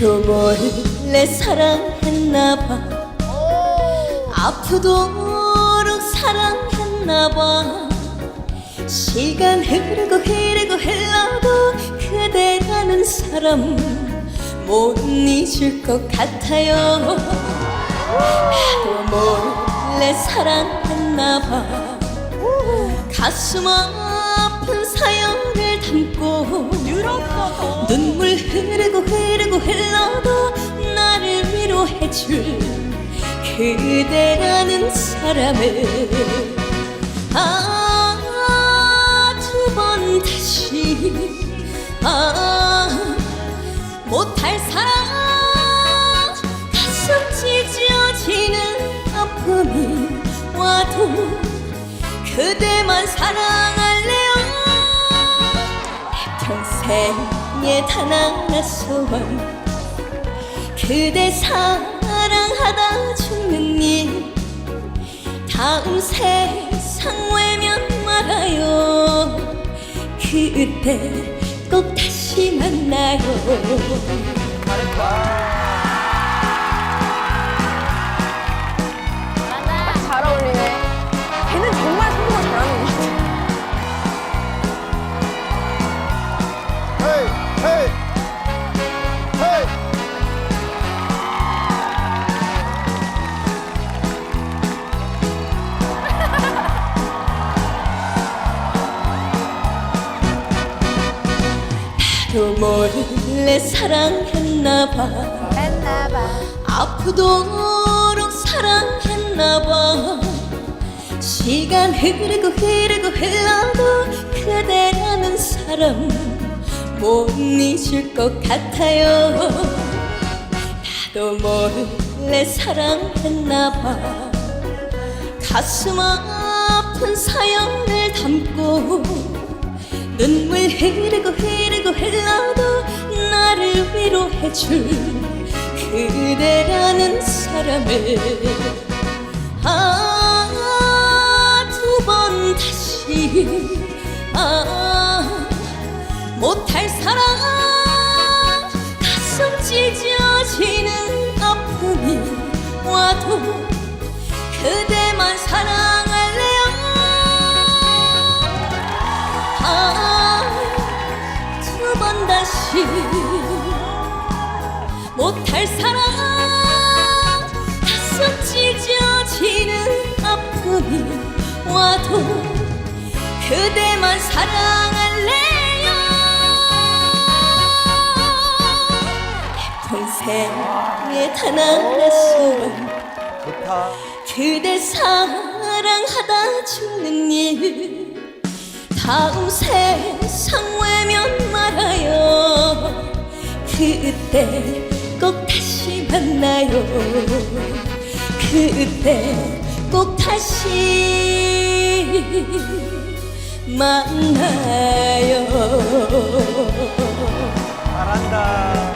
또 몰래 사랑했나봐. 아프도록 사랑했나봐. 시간 흐르고 흐르고 흘러도 그대라는 사람 못 잊을 것 같아요. 또 몰래 사랑했나봐. 가슴 아픈 사연을 담고 눈물 흐르고 흐르고 위로해 줄 그대라는 사람을 아두 번 다시 아 못할 사랑 가슴 찢어지는 아픔이 와도 그대만 사랑할래요? 평생에 단 하나 소원 그대 사랑 하다 죽는 일. 다음 세상 외면 말아요. 그때 꼭 다시 만나요 또 몰래 사랑했나봐. 했나봐. 아프도록 사랑했나봐. 시간 흐르고 흐르고 흘러도 그대라는 사람 못 잊을 것 같아요. 나도 몰래 사랑했나봐. 가슴 아픈 사연을 담고 눈물 흐르고 흐르고 흘러도 나를 위로해줄 그대라는 사람을. 아두 번 다시. 아 못할 사랑 가슴 찢어지는 아픔이 와도 그대 못할 사랑 가슴 찢어지는 아픔이 와도 그대만 사랑할래요. 평생에 단 하나 소원 좋다. 그대 사랑하다 죽는 일. 다음 세상 외면 말아요. 그때 꼭 다시 만나요. 그때 꼭 다시 만나요. 잘한다.